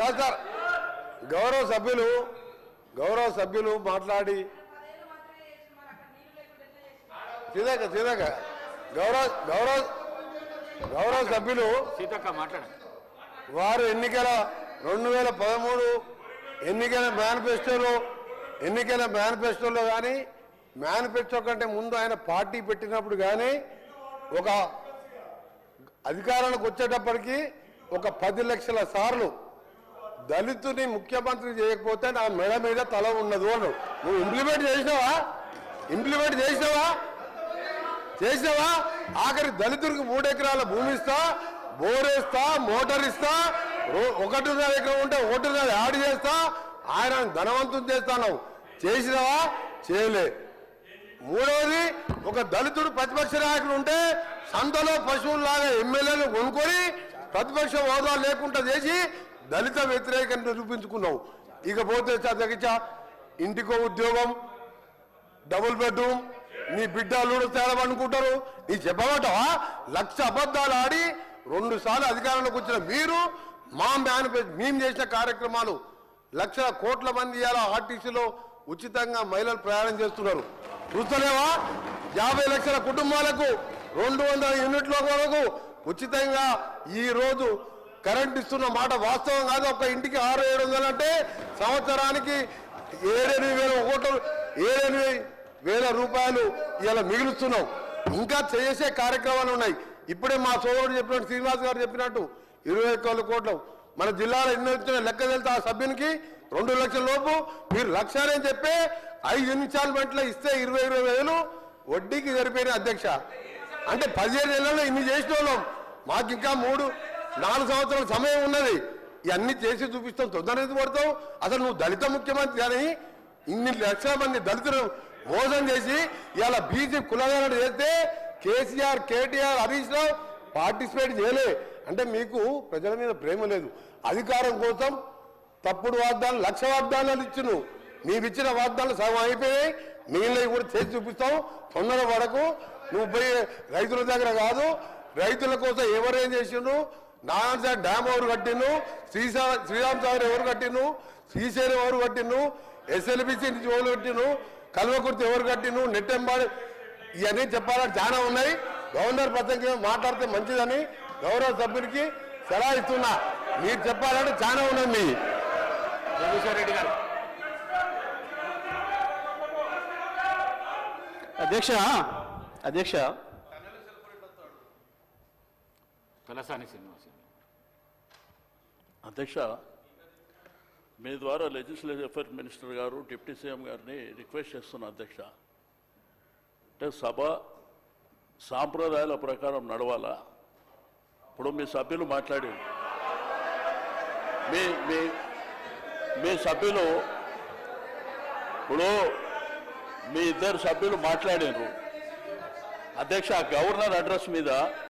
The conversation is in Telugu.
సార్ గౌరవ సభ్యులు గౌరవ సభ్యులు మాట్లాడి. సీదాక సీదాక గౌరవ గౌరవ గౌరవ సభ్యులు సీతక్క మాట్లాడండి వారు ఎన్నికల రెండు వేల పదమూడు ఎన్నికల మేనిఫెస్టోలో ఎన్నికల మేనిఫెస్టోలో కానీ మేనిఫెస్టో కంటే ముందు ఆయన పార్టీ పెట్టినప్పుడు కానీ ఒక అధికారానికి వచ్చేటప్పటికి ఒక పది లక్షల సార్లు దళితుని ముఖ్యమంత్రి చేయకపోతే నా మెడ మీద తల ఉన్నది అను నువ్వు ఇంప్లిమెంట్ చేసినావా? ఇంప్లిమెంట్ చేసినావా? చేసినావా? ఆఖరి దళితుడికి మూడెకరాల భూమి ఇస్తా బోరేస్తా మోటార్ ఇస్తా ఒకటిన్నర ఎకరం ఉంటే ఒకటిన్నర యాడ్ చేస్తా ఆయన ధనవంతం చేస్తాను చేసినావా? చేయలే. మూడవది ఒక దళితుడు ప్రతిపక్ష నాయకుడు ఉంటే సంతలో పశువుల్లాగా ఎమ్మెల్యేలు కొనుక్కొని ప్రతిపక్ష హోదా లేకుండా చేసి దళిత వ్యతిరేకతను చూపించుకున్నావు ఇకపోతే చదగించ ఇంటికో ఉద్యోగం డబుల్ బెడ్రూమ్ నీ బిడ్డ అల్లుడు తేలమనుకుంటారు నీ చెప్పబట్టవా లక్ష అబద్ధాలు ఆడి రెండు సార్లు అధికారంలోకి వచ్చిన మీరు మా మేనిఫెస్టో మేము చేసిన కార్యక్రమాలు లక్షల కోట్ల మంది ఇలా ఆర్టీసీలో ఉచితంగా మహిళలు ప్రయాణం చేస్తున్నారు. చూస్తలేవా యాభై లక్షల కుటుంబాలకు రెండు వందల యూనిట్ల వరకు ఉచితంగా ఈరోజు కరెంట్ ఇస్తున్న మాట వాస్తవం కాదు. ఒక ఇంటికి ఆరు ఏడు వందలు అంటే సంవత్సరానికి ఏడెనిమిది వేల కోట్లు ఏడెనిమిది వేల రూపాయలు ఇలా మిగులుస్తున్నాం. ఇంకా చేసే కార్యక్రమాలు ఉన్నాయి. ఇప్పుడే మా సోదరుడు చెప్పినట్టు శ్రీనివాస్ గారు చెప్పినట్టు ఇరవై ఒక్క కోట్లు. మన జిల్లాలో ఎన్ని వచ్చిన లెక్క తెలితే ఆ సభ్యునికి రెండు లక్షల లోపు మీరు లక్షాలని చెప్పి ఐదు ఇన్స్టాల్మెంట్లో ఇస్తే ఇరవై ఇరవై వేలు వడ్డీకి సరిపోయిన అధ్యక్ష. అంటే పదిహేను నెలల్లో ఇన్ని చేసిన వాళ్ళం మాకు ఇంకా మూడు నాలుగు సంవత్సరాల సమయం ఉన్నది. ఇవన్నీ చేసి చూపిస్తాం. తొందర ఎందుకు అసలు నువ్వు దళిత ముఖ్యమంత్రి అని ఇన్ని లక్షల మంది దళితులు మోసం చేసి ఇలా బీసీ కులగాలను చేస్తే కేసీఆర్ కేటీఆర్ హరీష్ రావు పార్టిసిపేట్ చేయలే. అంటే మీకు ప్రజల మీద ప్రేమ లేదు. అధికారం కోసం తప్పుడు వాగ్దానాలు లక్ష వాగ్దానాలు ఇచ్చును. నీవిచ్చిన వాగ్దానాలు సగం అయిపోయాయి. మిగిలినవి కూడా చేసి చూపిస్తాం. తొందర పడకు. నువ్వు పోయి రైతుల దగ్గర కాదు రైతుల కోసం ఎవరేం చేసిండు నారాయణ సార్ డ్యామ్ ఎవరు కట్టిండు శ్రీశా శ్రీరామ్ సాగర్ ఎవరు కట్టిండు శ్రీశైలం ఎవరు కట్టిండు ఎస్ఎల్బిసి నుంచి ఎవరు కట్టిను కల్వకుర్తి ఎవరు కట్టిను నెట్టెంబాడు ఇవన్నీ చెప్పాలని చాలా ఉన్నాయి. గవర్నర్ ప్రసంగం మాట్లాడితే మంచిదని గౌరవ సభ్యుడికి సలహా ఇస్తున్నా. మీరు చెప్పాలంటే చాలా ఉన్నాయి. మీ రెడ్డి గారు. అధ్యక్ష అధ్యక్ష. తలసాని శ్రీనివాస్ అధ్యక్ష మీ ద్వారా లెజిస్లేటివ్ అఫేర్ మినిస్టర్ గారు డిప్యూటీ సీఎం గారిని రిక్వెస్ట్ చేస్తున్నా అధ్యక్ష. అంటే సభ సాంప్రదాయాల ప్రకారం నడవాలా? ఇప్పుడు మీ సభ్యులు మాట్లాడి మీ మీ మీ సభ్యులు ఇప్పుడు మీ ఇద్దరు సభ్యులు మాట్లాడారు అధ్యక్ష గవర్నర్ అడ్రస్ మీద